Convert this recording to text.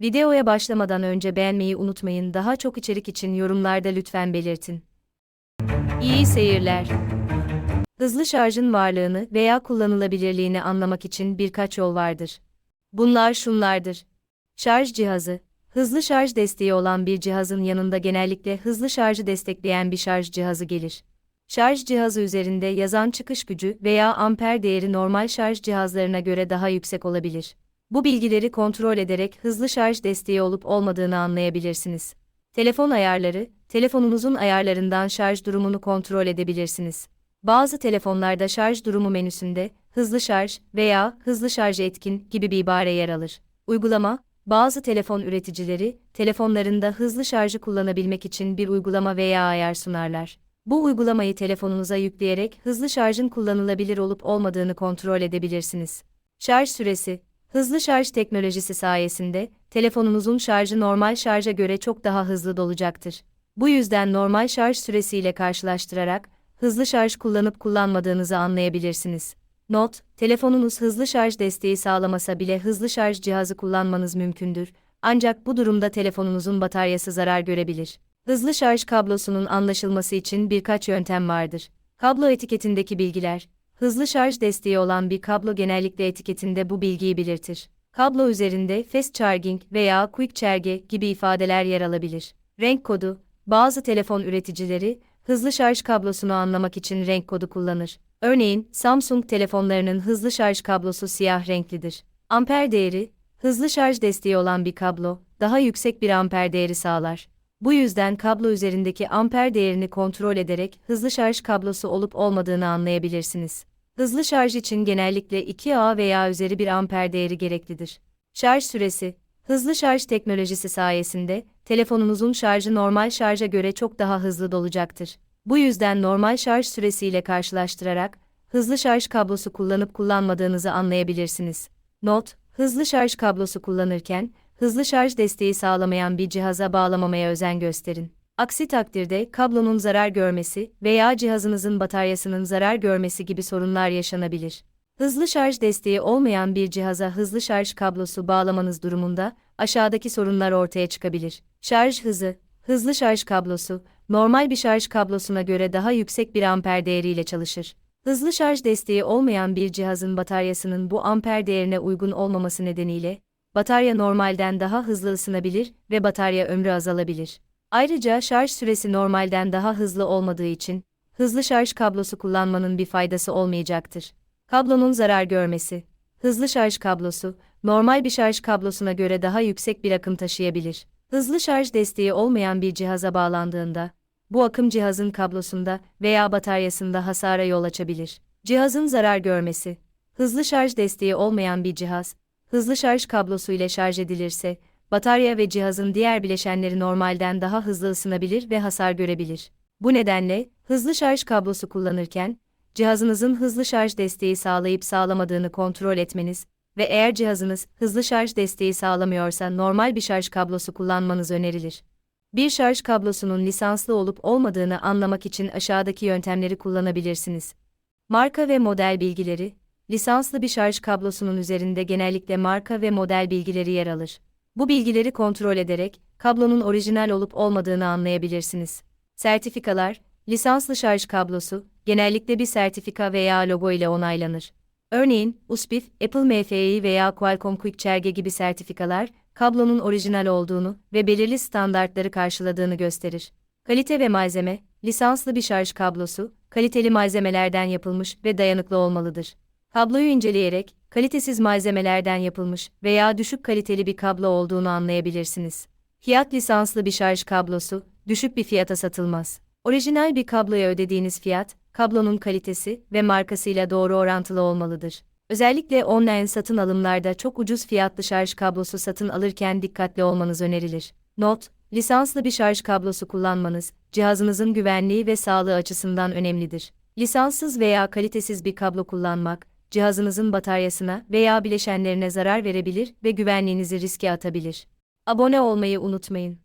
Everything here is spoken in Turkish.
Videoya başlamadan önce beğenmeyi unutmayın. Daha çok içerik için yorumlarda lütfen belirtin. İyi seyirler. Hızlı şarjın varlığını veya kullanılabilirliğini anlamak için birkaç yol vardır. Bunlar şunlardır. Şarj cihazı, hızlı şarj desteği olan bir cihazın yanında genellikle hızlı şarjı destekleyen bir şarj cihazı gelir. Şarj cihazı üzerinde yazan çıkış gücü veya amper değeri normal şarj cihazlarına göre daha yüksek olabilir. Bu bilgileri kontrol ederek hızlı şarj desteği olup olmadığını anlayabilirsiniz. Telefon ayarları, telefonunuzun ayarlarından şarj durumunu kontrol edebilirsiniz. Bazı telefonlarda şarj durumu menüsünde hızlı şarj veya hızlı şarj etkin gibi bir ibare yer alır. Uygulama, bazı telefon üreticileri telefonlarında hızlı şarjı kullanabilmek için bir uygulama veya ayar sunarlar. Bu uygulamayı telefonunuza yükleyerek hızlı şarjın kullanılabilir olup olmadığını kontrol edebilirsiniz. Şarj süresi, hızlı şarj teknolojisi sayesinde telefonunuzun şarjı normal şarja göre çok daha hızlı dolacaktır. Bu yüzden normal şarj süresiyle karşılaştırarak hızlı şarj kullanıp kullanmadığınızı anlayabilirsiniz. Not, telefonunuz hızlı şarj desteği sağlamasa bile hızlı şarj cihazı kullanmanız mümkündür. Ancak bu durumda telefonunuzun bataryası zarar görebilir. Hızlı şarj kablosunun anlaşılması için birkaç yöntem vardır. Kablo etiketindeki bilgiler. Hızlı şarj desteği olan bir kablo genellikle etiketinde bu bilgiyi belirtir. Kablo üzerinde fast charging veya quick charge gibi ifadeler yer alabilir. Renk kodu. Bazı telefon üreticileri hızlı şarj kablosunu anlamak için renk kodu kullanır. Örneğin Samsung telefonlarının hızlı şarj kablosu siyah renklidir. Amper değeri, hızlı şarj desteği olan bir kablo, daha yüksek bir amper değeri sağlar. Bu yüzden kablo üzerindeki amper değerini kontrol ederek hızlı şarj kablosu olup olmadığını anlayabilirsiniz. Hızlı şarj için genellikle 2A veya üzeri bir amper değeri gereklidir. Şarj süresi, hızlı şarj teknolojisi sayesinde telefonunuzun şarjı normal şarja göre çok daha hızlı dolacaktır. Bu yüzden normal şarj süresiyle karşılaştırarak hızlı şarj kablosu kullanıp kullanmadığınızı anlayabilirsiniz. Not: Hızlı şarj kablosu kullanırken hızlı şarj desteği sağlamayan bir cihaza bağlamamaya özen gösterin. Aksi takdirde kablonun zarar görmesi veya cihazınızın bataryasının zarar görmesi gibi sorunlar yaşanabilir. Hızlı şarj desteği olmayan bir cihaza hızlı şarj kablosu bağlamanız durumunda aşağıdaki sorunlar ortaya çıkabilir. Şarj hızı, hızlı şarj kablosu, normal bir şarj kablosuna göre daha yüksek bir amper değeriyle çalışır. Hızlı şarj desteği olmayan bir cihazın bataryasının bu amper değerine uygun olmaması nedeniyle, batarya normalden daha hızlı ısınabilir ve batarya ömrü azalabilir. Ayrıca şarj süresi normalden daha hızlı olmadığı için, hızlı şarj kablosu kullanmanın bir faydası olmayacaktır. Kablonun zarar görmesi. Hızlı şarj kablosu, normal bir şarj kablosuna göre daha yüksek bir akım taşıyabilir. Hızlı şarj desteği olmayan bir cihaza bağlandığında, bu akım cihazın kablosunda veya bataryasında hasara yol açabilir. Cihazın zarar görmesi. Hızlı şarj desteği olmayan bir cihaz, hızlı şarj kablosu ile şarj edilirse, batarya ve cihazın diğer bileşenleri normalden daha hızlı ısınabilir ve hasar görebilir. Bu nedenle, hızlı şarj kablosu kullanırken, cihazınızın hızlı şarj desteği sağlayıp sağlamadığını kontrol etmeniz ve eğer cihazınız hızlı şarj desteği sağlamıyorsa normal bir şarj kablosu kullanmanız önerilir. Bir şarj kablosunun lisanslı olup olmadığını anlamak için aşağıdaki yöntemleri kullanabilirsiniz. Marka ve model bilgileri, lisanslı bir şarj kablosunun üzerinde genellikle marka ve model bilgileri yer alır. Bu bilgileri kontrol ederek kablonun orijinal olup olmadığını anlayabilirsiniz. Sertifikalar, lisanslı şarj kablosu genellikle bir sertifika veya logo ile onaylanır. Örneğin, USBIF, Apple MFI veya Qualcomm Quick Charge gibi sertifikalar, kablonun orijinal olduğunu ve belirli standartları karşıladığını gösterir. Kalite ve malzeme, lisanslı bir şarj kablosu, kaliteli malzemelerden yapılmış ve dayanıklı olmalıdır. Kabloyu inceleyerek, kalitesiz malzemelerden yapılmış veya düşük kaliteli bir kablo olduğunu anlayabilirsiniz. Fiyat lisanslı bir şarj kablosu, düşük bir fiyata satılmaz. Orijinal bir kabloya ödediğiniz fiyat, kablonun kalitesi ve markasıyla doğru orantılı olmalıdır. Özellikle online satın alımlarda çok ucuz fiyatlı şarj kablosu satın alırken dikkatli olmanız önerilir. Not: Lisanslı bir şarj kablosu kullanmanız, cihazınızın güvenliği ve sağlığı açısından önemlidir. Lisanssız veya kalitesiz bir kablo kullanmak, cihazınızın bataryasına veya bileşenlerine zarar verebilir ve güvenliğinizi riske atabilir. Abone olmayı unutmayın.